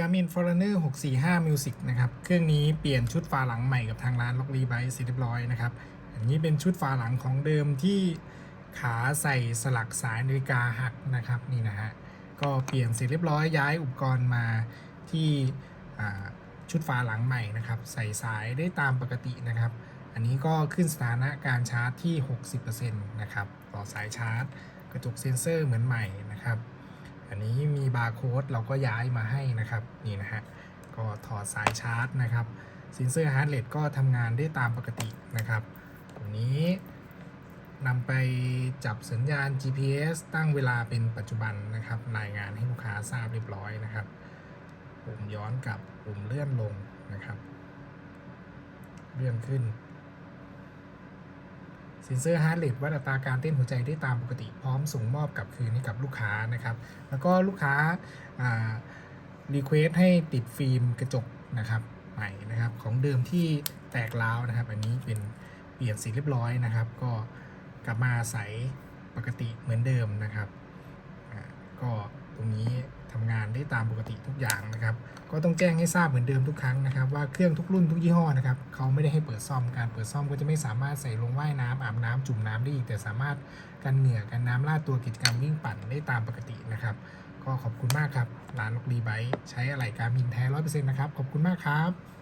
Garmin Forerunner 645 Music นะครับ เครื่องนี้เปลี่ยนชุดฝาหลังใหม่กับทางร้าน Lock r e b i เสร็จเรียบร้อยนะครับ อันนี้เป็นชุดฝาหลังของเดิมที่ขาใส่สลักสายนาฬิกาหักนะครับนี่นะฮะ ก็เปลี่ยนเสร็จเรียบร้อยย้ายอุปกรณ์มาที่ชุดฝาหลังใหม่นะครับ ใส่สายได้ตามปกตินะครับ อันนี้ก็ขึ้นสถานะการชาร์จที่ 60%นะครับ ต่อสายชาร์จ กระจกเซ็นเซอร์เหมือนใหม่นะครับ อันนี้มีบาร์โค้ดเราก็ย้ายมาให้นะครับนี่นะฮะก็ถอดสายชาร์จนะครับซ็นเซอร์ฮาร์ดเรทก็ทำงานได้ตามปกตินะครับตรงนี้นำไปจับสัญญาณ GPS ตั้งเวลาเป็นปัจจุบันนะครับรายงานให้ลูกค้าทราบเรียบร้อยนะครับปุ่มย้อนกลับปุ่มเลื่อนลงนะครับ เลื่อนขึ้น เซนเซอร์ฮาร์ดเรทวัดอัตราการเต้นหัวใจได้ตามปกติพร้อมส่งมอบกลับคืนให้กับลูกค้านะครับ แล้วก็ลูกค้ารีเควสให้ติดฟิล์มกระจกนะครับใหม่นะครับของเดิมที่แตกร้าวนะครับ อันนี้เป็นเปลี่ยนสีเรียบร้อยนะครับ ก็กลับมาใสปกติเหมือนเดิมนะครับก็ตรงนี้ ได้ตามปกติทุกอย่างนะครับ ก็ต้องแจ้งให้ทราบเหมือนเดิมทุกครั้งนะครับ ว่าเครื่องทุกรุ่นทุกยี่ห้อนะครับเขาไม่ได้ให้เปิดซ่อมการเปิดซ่อมก็จะไม่สามารถใส่ลงว่ายน้ำอาบน้ำจุ่มน้ำได้อีกแต่สามารถกันเหงื่อกันน้ำลาดตัวกิจกรรมวิ่งปั่นได้ตามปกตินะครับ ก็ขอบคุณมากครับร้านลูกรีไบใช้อะไหล่การมินแท้ร้อยเปอร์เซ็นต์นะครับขอบคุณมากครับ